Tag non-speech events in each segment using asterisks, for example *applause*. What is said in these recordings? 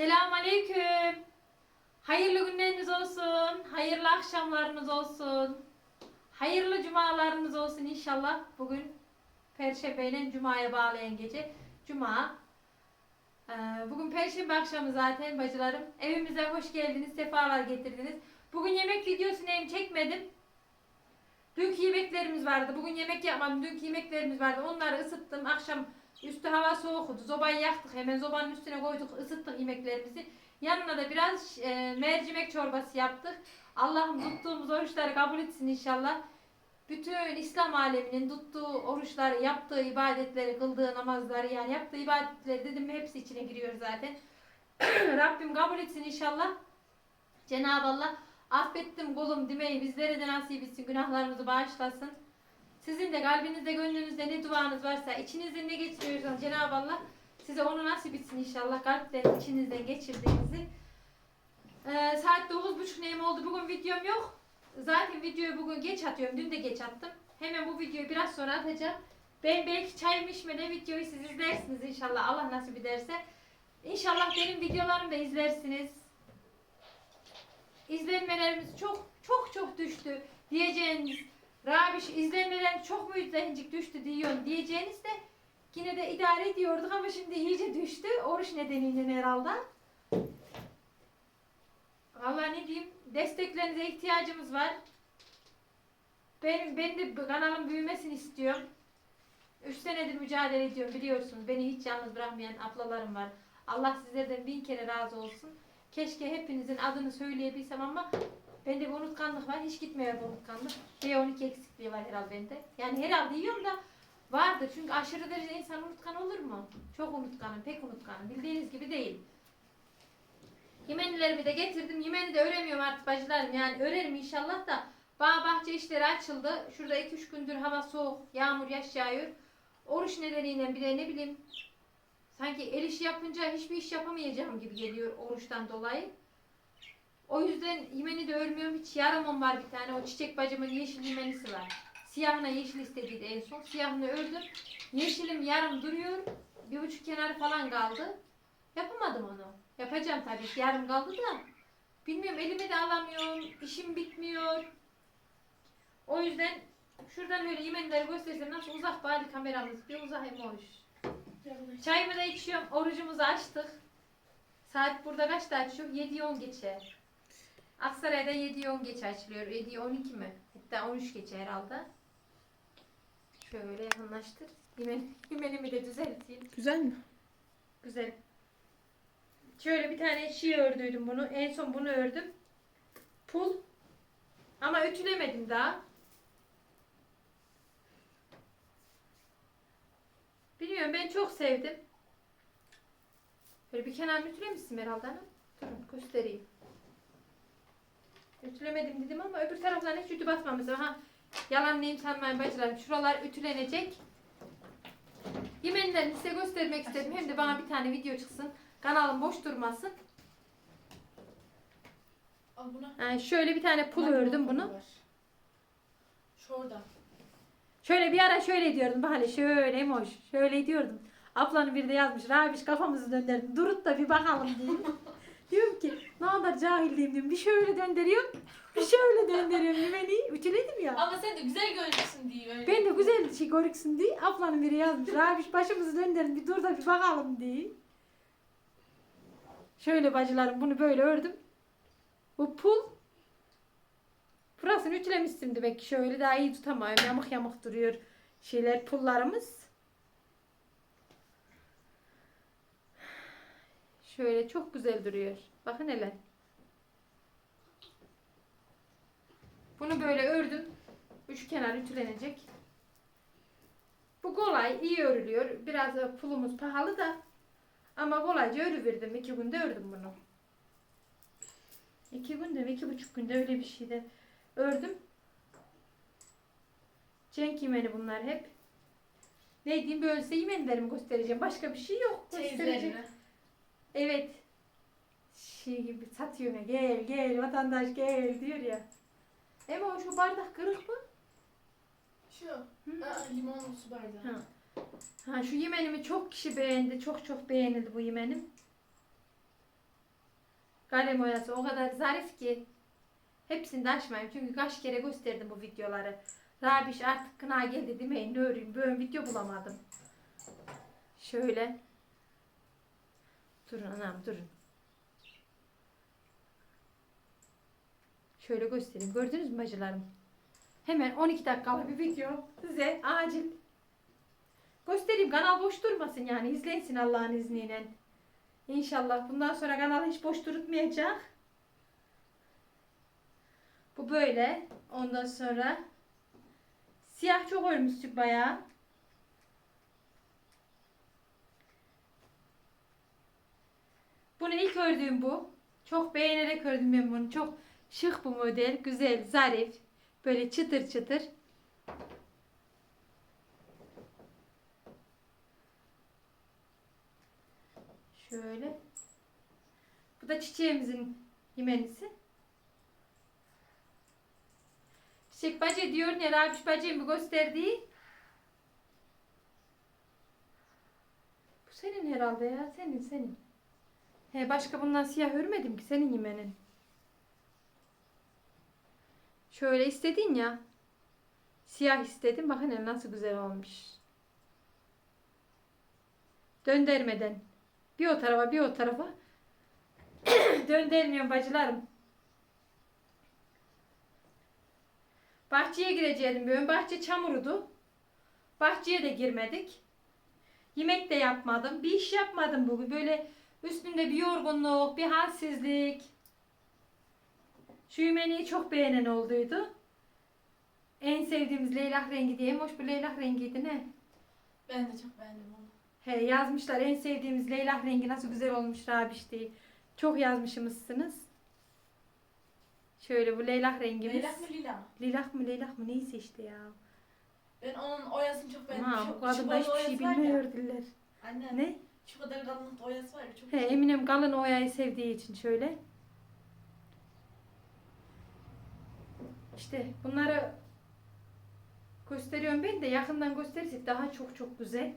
Selam aleyküm. Hayırlı günleriniz olsun. Hayırlı akşamlarınız olsun. Hayırlı cumalarınız olsun inşallah. Bugün Perşembe Cuma'ya bağlayan gece. Cuma. Ee, Bugün Perşembe akşamı zaten bacılarım. Evimize hoş geldiniz. Sefalar getirdiniz. Bugün yemek videosunu hem çekmedim. Dünkü yemeklerimiz vardı. Bugün yemek yapmadım. Dünkü yemeklerimiz vardı. Onları ısıttım. Akşam üstü hava soğuktu. Zobayı yaktık. Hemen zobanın üstüne koyduk. ısıttık yemeklerimizi. Yanına da biraz e, mercimek çorbası yaptık. Allah'ım tuttuğumuz oruçları kabul etsin inşallah. Bütün İslam aleminin tuttuğu oruçları, yaptığı ibadetleri, kıldığı namazları yani yaptığı ibadetleri dedim mi hepsi içine giriyor zaten. *clears throat* Rabbim kabul etsin inşallah. Cenab-ı Allah affettim kolum demeyi bizlere de nasip etsin. Günahlarımızı bağışlasın. Sizin de kalbinizde, gönlünüzde ne duanız varsa, içinizde ne geçiriyorsanız Cenab-ı Allah size onu nasip etsin inşallah. Kalplerin içinizden geçirdiğinizi. Ee, saat 9.30 neyim oldu. Bugün videom yok. Zaten videoyu bugün geç atıyorum. Dün de geç attım. Hemen bu videoyu biraz sonra atacağım. Ben belki çayımı içmeden videoyu siz izlersiniz inşallah. Allah nasip ederse. İnşallah benim videolarımı da izlersiniz. İzlenmelerimiz çok çok çok düştü diyeceğiniz Rabiş izlenmeler çok mu izlencik düştü diyor diyeceğiniz de yine de idare ediyorduk ama şimdi iyice düştü. Oruç nedeniyle herhalde. Valla ne diyeyim desteklerinize ihtiyacımız var. Benim, ben de bu kanalın büyümesini istiyorum. 3 senedir mücadele ediyorum biliyorsunuz. Beni hiç yalnız bırakmayan ablalarım var. Allah sizlerden bin kere razı olsun. Keşke hepinizin adını söyleyebilsem ama bende bir unutkanlık var. Hiç gitmiyor bu unutkanlık. B12 eksikliği var herhalde bende. Yani herhalde yiyorum da vardır. Çünkü aşırı derecede insan unutkan olur mu? Çok unutkanım, pek unutkanım. Bildiğiniz gibi değil. Yemenilerimi de getirdim. Yemeni de öremiyorum artık bacılarım. Yani örerim inşallah da. Bağ bahçe işleri açıldı. Şurada 2-3 gündür hava soğuk. Yağmur yaş yağıyor. Oruç nedeniyle bir de ne bileyim sanki el işi yapınca hiçbir iş yapamayacağım gibi geliyor oruçtan dolayı. O yüzden yemeni de örmüyorum. Hiç yaramam var bir tane. O çiçek bacımın yeşil yemenisi var. Siyahına yeşil istediydi en son. Siyahını ördüm. Yeşilim yarım duruyor. Bir buçuk kenarı falan kaldı. Yapamadım onu. Yapacağım tabii yarım kaldı da. Bilmiyorum elime de alamıyorum. İşim bitmiyor. O yüzden şuradan böyle yemenleri göstersem nasıl uzak bari kameramız. Bir uzak hem hoş. Çayımı da içiyorum. Orucumuzu açtık. Saat burada kaçta açıyor? 7'ye 10 geçe. Aksaray'da 7'ye 10 geçe açılıyor. 7'ye 12 mi? Hatta 13 geçe herhalde. Şöyle yakınlaştır. Yemen, yemenimi *laughs* de düzelteyim. Güzel mi? Güzel. Şöyle bir tane şey ördüydüm bunu. En son bunu ördüm. Pul. Ama ütülemedim daha. Bilmiyorum ben çok sevdim. Böyle bir kenarını ütülemişsin herhalde hanım. Durun göstereyim. Ütülemedim dedim ama öbür taraflarına hiç ütü basmamışım. Ha, yalanlayayım sanmayın bacılarım. Şuralar ütülenecek. Yemenlerini size göstermek istedim. Hem de bana bir tane video çıksın. Kanalım boş durmasın. Al buna. Yani şöyle bir tane pul ördüm bunu. Şurada. Şöyle bir ara şöyle diyordum. Bak hele şöyle hoş. Şöyle diyordum. Ablanın biri de yazmış. Rabiş kafamızı döndürdüm. Durut da bir bakalım diyeyim. *laughs* diyorum ki ne kadar cahilliğim diyorum. Bir şöyle döndürüyorum. Bir şöyle döndürüyorum. Yemeni ütüledim ya. Ama sen de güzel görünsün diye öyle. Ben de güzel şey görüksün diye ablanın biri yazmış. Rabiş başımızı döndürelim bir dur da bir bakalım diye. Şöyle bacılarım bunu böyle ördüm. Bu pul. Burasını ütülemişsin demek ki şöyle daha iyi tutamıyorum. Yamuk yamuk duruyor şeyler pullarımız. Şöyle çok güzel duruyor. Bakın hele. Bunu böyle ördüm. Üç kenar ütülenecek. Bu kolay, iyi örülüyor. Biraz da pulumuz pahalı da. Ama kolayca örüverdim. İki günde ördüm bunu. İki günde mi, iki buçuk günde öyle bir şeyde ördüm. Cenk yemeni bunlar hep. Ne diyeyim böylese yemenlerimi göstereceğim. Başka bir şey yok. gösterecek. Evet. Şey gibi satıyor ya. Gel gel vatandaş gel diyor ya. Ama şu bardak kırık mı? Şu. Aa, limonlu su bardağı. Ha. Ha şu yemenimi çok kişi beğendi. Çok çok beğenildi bu yemenim. Kalem oyası o kadar zarif ki. Hepsini de açmayayım. Çünkü kaç kere gösterdim bu videoları. Rabiş artık kına geldi demeyin. Ne öreyim. Böyle video bulamadım. Şöyle. Durun anam durun. Şöyle göstereyim. Gördünüz mü bacılarım? Hemen 12 dakikalık bir video size acil göstereyim. Kanal boş durmasın yani. izlensin Allah'ın izniyle. İnşallah bundan sonra kanal hiç boş durutmayacak. Bu böyle. Ondan sonra siyah çok ölmüştük bayağı. Bunu ilk ördüğüm bu. Çok beğenerek ördüm ben bunu. Çok şık bu model. Güzel, zarif. Böyle çıtır çıtır. Şöyle. Bu da çiçeğimizin yemenisi. Çiçek bacı diyor ne Rabiş bacım gösterdiği. Bu senin herhalde ya. Senin senin. He başka bundan siyah örmedim ki senin yemenin. Şöyle istedin ya. Siyah istedim. Bakın hele nasıl güzel olmuş. Döndürmeden. Bir o tarafa bir o tarafa. *coughs* Döndürmüyorum bacılarım. Bahçeye gireceğim bugün. Bahçe çamurudu. Bahçeye de girmedik. Yemek de yapmadım. Bir iş yapmadım bugün. Böyle üstünde bir yorgunluk, bir halsizlik. Şu yemeği çok beğenen olduydu. En sevdiğimiz leylak rengi diye. Hoş bu leylak rengiydi ne? Ben de çok beğendim onu. He yazmışlar en sevdiğimiz leylak rengi nasıl güzel olmuş Rabiş diye. Çok yazmışsınız. Şöyle bu leylak rengimiz. Leylak mı lila mı? Lilac mı leylak mı neyse işte ya. Ben onun oyasını çok beğendim. Şu- bu kadın da hiçbir şey bilmiyor diller. Anne. Ne? Şu kadar kalınlıkta oyası var ya çok He güzel. Eminem kalın oyayı sevdiği için şöyle. İşte bunları gösteriyorum ben de yakından gösterirsek daha çok çok güzel.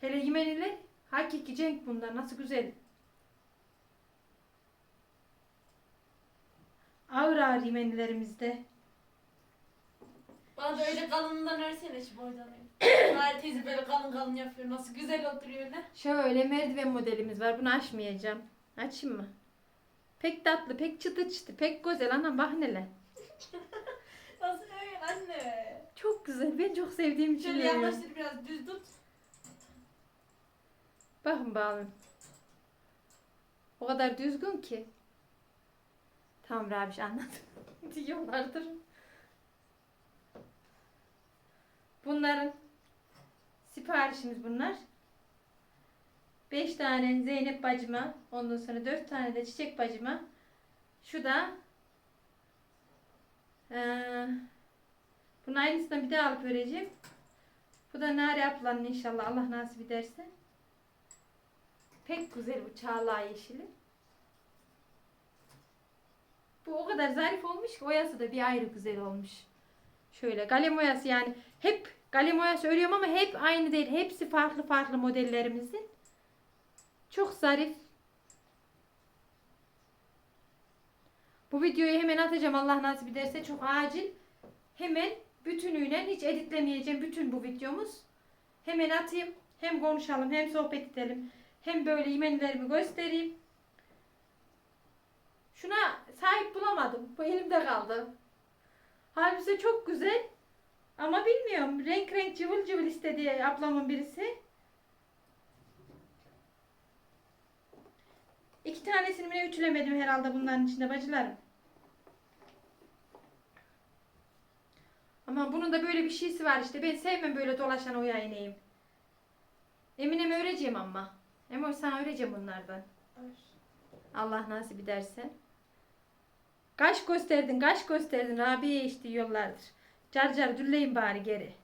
Hele yemeniler hakiki cenk bunlar nasıl güzel. Ağır ağır yemenilerimizde. Bana da öyle kalınından örsene şu boydan. Gayet teyze böyle kalın kalın yapıyor. Nasıl güzel oturuyor ne? Şöyle merdiven modelimiz var. Bunu açmayacağım. Açayım mı? Pek tatlı, pek çıtır çıtır, pek güzel. Ana bak hele. *laughs* Nasıl öyle anne? Çok güzel. Ben çok sevdiğim için Şöyle yaklaştır biraz düz tut. Bakın bağlı. O kadar düzgün ki. Tamam Rabiş anladım. *laughs* Diyorlardır. Bunların siparişimiz bunlar. 5 tane Zeynep bacıma, ondan sonra 4 tane de Çiçek bacıma. Şu da eee bunun aynısından bir daha alıp öreceğim. Bu da Nare ablanın inşallah Allah nasip ederse. Pek güzel bu çağla yeşili. Bu o kadar zarif olmuş ki oyası da bir ayrı güzel olmuş. Şöyle kalem oyası yani hep kalem oyası örüyorum ama hep aynı değil. Hepsi farklı farklı modellerimizin. Çok zarif. Bu videoyu hemen atacağım Allah nasip ederse çok acil. Hemen bütünüyle hiç editlemeyeceğim bütün bu videomuz. Hemen atayım. Hem konuşalım hem sohbet edelim. Hem böyle yemenlerimi göstereyim. Şuna sahip bulamadım. Bu elimde kaldı. Halbuki çok güzel. Ama bilmiyorum. Renk renk cıvıl cıvıl istedi ablamın birisi. İki tanesini bile ütülemedim herhalde bunların içinde bacılarım. Ama bunun da böyle bir şeysi var işte. Ben sevmem böyle dolaşan o ineğim. Emine'me öreceğim ama. Ama sana öreceğim bunlardan. Allah nasip ederse. Kaş gösterdin, kaş gösterdin abi işte yollardır. Car car dülleyin bari geri.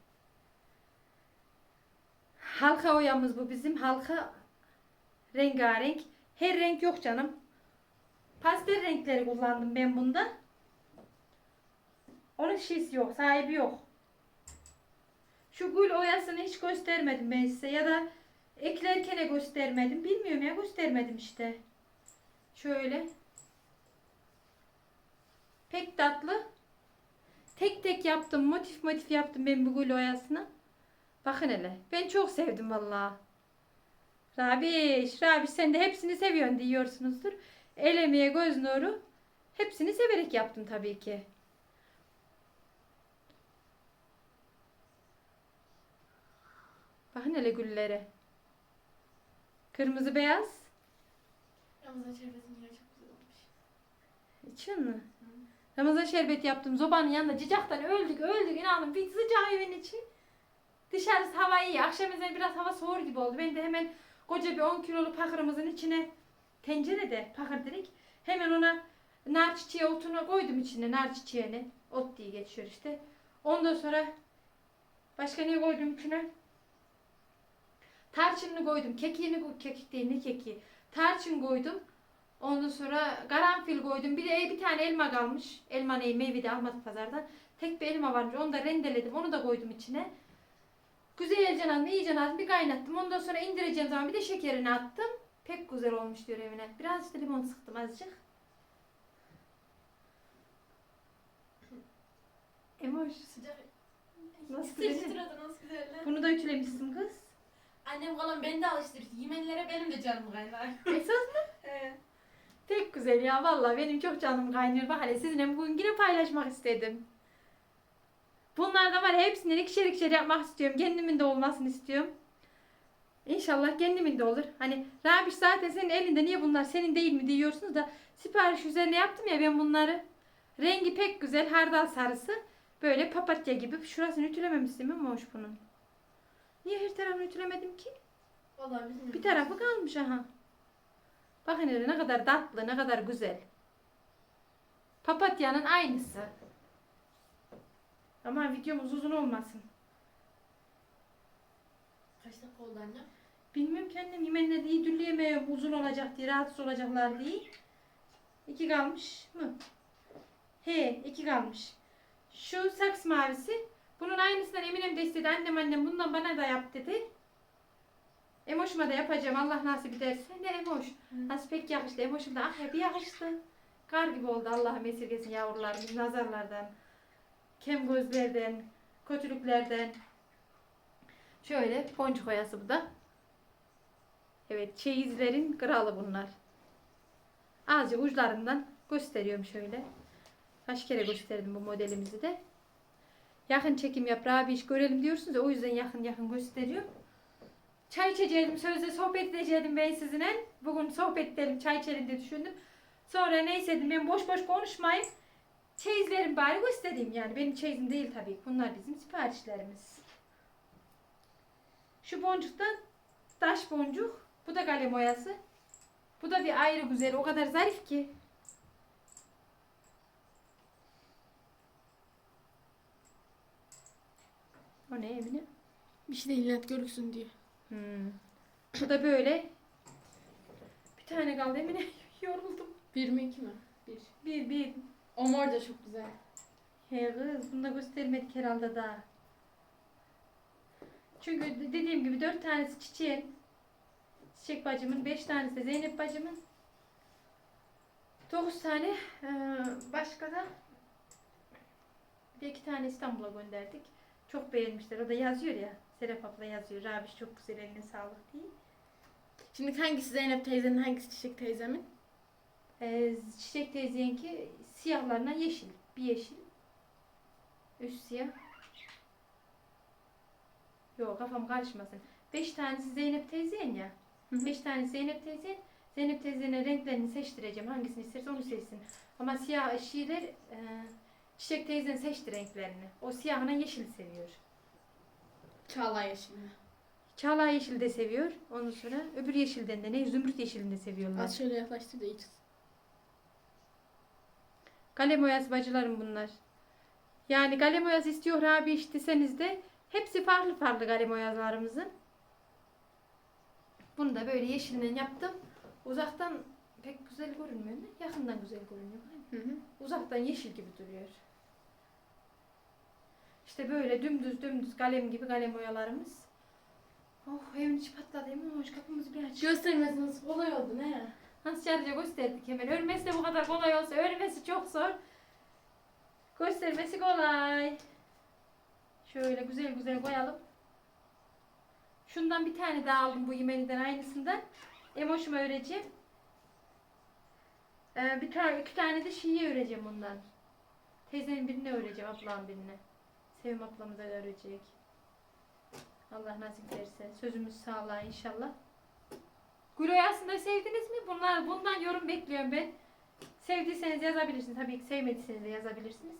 Halka oyamız bu bizim. Halka rengarenk. Her renk yok canım. Pastel renkleri kullandım ben bunda. Onun şeysi yok, sahibi yok. Şu gül oyasını hiç göstermedim ben size ya da eklerken göstermedim. Bilmiyorum ya göstermedim işte. Şöyle. Pek tatlı. Tek tek yaptım. Motif motif yaptım ben bu gül oyasını. Bakın hele. Ben çok sevdim vallahi. Rabiş, Rabiş sen de hepsini seviyorsun diyorsunuzdur. El emeği, göz nuru. Hepsini severek yaptım tabii ki. Bakın hele güllere. Kırmızı beyaz. Ramazan şerbetinin yeri çok güzel olmuş. İçiyor mu? Ramazan şerbeti yaptım. Zobanın yanında cicaktan öldük öldük inanın. Bir sıcak evin içi. Dışarısı hava iyi. Akşam ezanı biraz hava soğur gibi oldu. Ben de hemen koca bir 10 kiloluk pakırımızın içine tencerede pakır dedik. Hemen ona nar çiçeği otunu koydum içine. Nar çiçeğini. Ot diye geçiyor işte. Ondan sonra başka ne koydum içine? Tarçınını koydum. Kekiğini kekik değil ne keki. Tarçın koydum. Ondan sonra karanfil koydum. Bir de bir tane elma kalmış. Elma neyi meyve de almadık pazardan. Tek bir elma varmış. Onu da rendeledim. Onu da koydum içine. Güzelce aldım, iyice aldım. Bir kaynattım. Ondan sonra indireceğim zaman bir de şekerini attım. Pek güzel olmuş diyor evine. Biraz işte limon sıktım azıcık. Emoş. Sıcak. Nasıl güzel? nasıl güzel lan. Bunu da ütülemişsin kız. Annem kalan beni de alıştırdı. Yemenlere benim de canım kaynar. Esas mı? *laughs* He. Pek güzel ya vallahi benim çok canım kaynıyor. Bak hele sizinle bugün yine paylaşmak istedim. Bunlardan var hepsinden ikişer ikişer yapmak istiyorum. Kendimin de olmasını istiyorum. İnşallah kendimin de olur. Hani Rabiş zaten senin elinde niye bunlar senin değil mi diyorsunuz da sipariş üzerine yaptım ya ben bunları. Rengi pek güzel hardal sarısı. Böyle papatya gibi. Şurasını ütülememiştim mi hoş bunun? Niye her tarafını ütülemedim ki? Vallahi bilmiyorum. Bir tarafı kalmış aha. Bakın hele ne kadar tatlı, ne kadar güzel. Papatyanın aynısı. Ama videomuz uzun olmasın. Kaç dakika oldu anne? Bilmiyorum kendim yemenleri iyi dülleyemiyorum uzun olacak diye, rahatsız olacaklar diye. İki kalmış mı? He, iki kalmış. Şu saks mavisi. Bunun aynısından Eminem de istedi. Annem annem bundan bana da yap dedi. Emoş'uma da yapacağım Allah nasip ederse. Ne Emoş? Nasıl pek yakıştı. Emoş'um da ah hep yakıştı. Kar gibi oldu Allah'ım esirgesin yavrularımız nazarlardan. Kem gözlerden, kötülüklerden. Şöyle boncuk oyası bu da. Evet çeyizlerin kralı bunlar. Azıcık uçlarından gösteriyorum şöyle. Kaç kere gösterdim bu modelimizi de. Yakın çekim yap Rabi iş görelim diyorsunuz ya o yüzden yakın yakın gösteriyorum. Çay içecektim sözde sohbet edecektim ben sizinle. Bugün sohbet edelim çay içelim diye düşündüm. Sonra neyse dedim ben boş boş konuşmayayım. Çeyizlerim bari göstereyim yani. Benim çeyizim değil tabii. Bunlar bizim siparişlerimiz. Şu boncuktan taş boncuk. Bu da kalem oyası. Bu da bir ayrı güzel. O kadar zarif ki. O ne Emine? Bir şey değil net görüksün diye. Hmm. Bu da böyle. Bir tane kaldı Emine. *laughs* Yoruldum. Bir mi iki mi? Bir. Bir bir. O mor da çok güzel. He kız bunu da göstermedik herhalde daha. Çünkü de- dediğim gibi dört tanesi çiçeğin. Çiçek bacımın, beş tanesi de Zeynep bacımın. Dokuz tane eee, başka da bir iki tane İstanbul'a gönderdik. Çok beğenmişler. O da yazıyor ya. Serap abla yazıyor. Rabiş çok güzel eline sağlık diye. Şimdi hangisi Zeynep teyzenin hangisi Çiçek teyzemin? Ee, çiçek teyzeninki siyahlarına yeşil. Bir yeşil. Üst siyah. Yok kafam karışmasın. Beş tanesi Zeynep teyzenin ya. Hı hı. Beş tanesi Zeynep teyze. Zeynep teyzenin renklerini seçtireceğim. Hangisini isterse onu seçsin. Ama siyah şiirler e, çiçek teyzenin seçti renklerini. O siyahına yeşil seviyor. Çağla yeşili. Çağla yeşil de seviyor. Ondan sonra öbür yeşilden de ne? Zümrüt yeşilini de seviyorlar. Az şöyle yaklaştır da iç. Kalem oyası bacılarım bunlar. Yani kalem oyası istiyor abi isteseniz de hepsi farklı farklı kalem oyalarımızın. Bunu da böyle yeşilinden yaptım. Uzaktan pek güzel görünmüyor mu? Yakından güzel görünüyor. Hı hı. Uzaktan yeşil gibi duruyor. İşte böyle dümdüz dümdüz kalem gibi kalem oyalarımız. Oh evin içi patladı Emin hoş kapımızı bir aç. Göstermesi nasıl kolay oldu ne? Nasıl çarıca gösterdik hemen. Örmesi de bu kadar kolay olsa örmesi çok zor. Göstermesi kolay. Şöyle güzel güzel koyalım. Şundan bir tane daha aldım bu yemeniden aynısından. Emoşuma öreceğim. Ee, bir tane iki tane de şiye öreceğim bundan. Teyzenin birine öreceğim, ablam birine. Sevim ablamıza da örecek. Allah nasip ederse. Sözümüz sağlığa inşallah. Gülo'yu aslında sevdiniz mi? Bunlar, bundan yorum bekliyorum ben. Sevdiyseniz yazabilirsiniz. Tabii ki sevmediyseniz de yazabilirsiniz.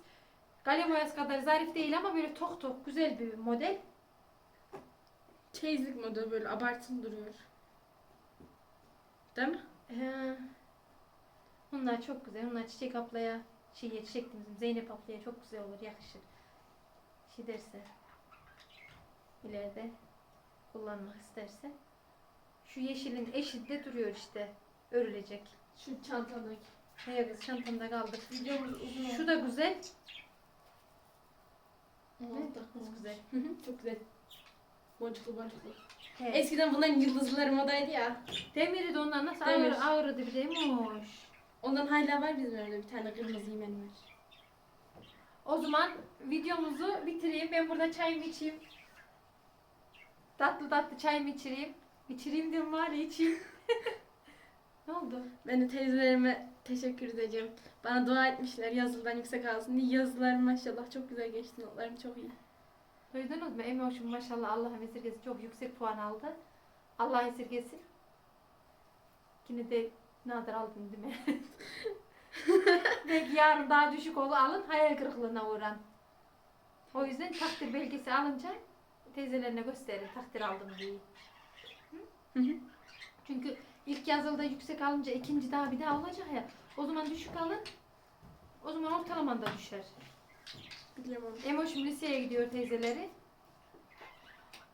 Kalem oyası kadar zarif değil ama böyle tok tok güzel bir model. Çeyizlik moda böyle abartılı duruyor. Değil mi? Ee, bunlar çok güzel. Bunlar çiçek ablaya, şeye çiçek demişim, Zeynep ablaya çok güzel olur, yakışır. Şey derse, ileride kullanmak isterse. Şu yeşilin eşi de duruyor işte, örülecek. Şu çantadaki. Hey kız çantamda kaldı. Videomuz uzun Şu da güzel. oldu. Kız güzel. Hı hı, Çok güzel. Boncuklu boncuklu. He. Eskiden bunların yıldızları modaydı ya. Demiri de ondan nasıl Demir. ağır, ağırdı bir demiş. Ondan hala var bizim evde bir tane kırmızı yemen var. O zaman videomuzu bitireyim. Ben burada çayımı içeyim. Tatlı tatlı çayımı içireyim. İçireyim diyorum var ya içeyim. *laughs* ne oldu? Ben de teyzelerime teşekkür edeceğim. Bana dua etmişler yazıldan yüksek alsın diye. Yazılarım maşallah çok güzel geçti. Notlarım çok iyi. Duydunuz mu? Emoşum maşallah Allah'ın esirgesi çok yüksek puan aldı. Allah esirgesin. Yine de nadir aldın değil mi? *laughs* *laughs* Belki yarın daha düşük olur alın hayal kırıklığına uğran. O yüzden takdir belgesi alınca teyzelerine gösterin takdir aldım diye. Hı hı. Çünkü ilk yazılıda yüksek alınca ikinci daha bir daha olacak ya. O zaman düşük alın. O zaman ortalaman da düşer. Onu. Emoşum liseye gidiyor teyzeleri.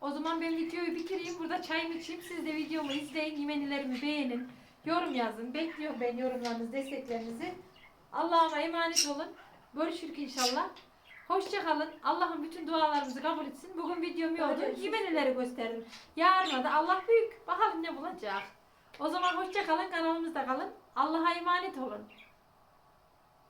O zaman ben videoyu bitireyim. Burada çayımı içeyim. Siz de videomu izleyin. Yemenilerimi beğenin. Yorum yazın. Bekliyorum ben yorumlarınızı, desteklerinizi. Allah'ıma emanet olun. Görüşürük inşallah. Hoşça kalın. Allah'ım bütün dualarımızı kabul etsin. Bugün videom yoktu. Görüşürüz. Yemenileri gösterdim. Yarına da Allah büyük. Bakalım ne bulacak. O zaman hoşça kalın. Kanalımızda kalın. Allah'a emanet olun.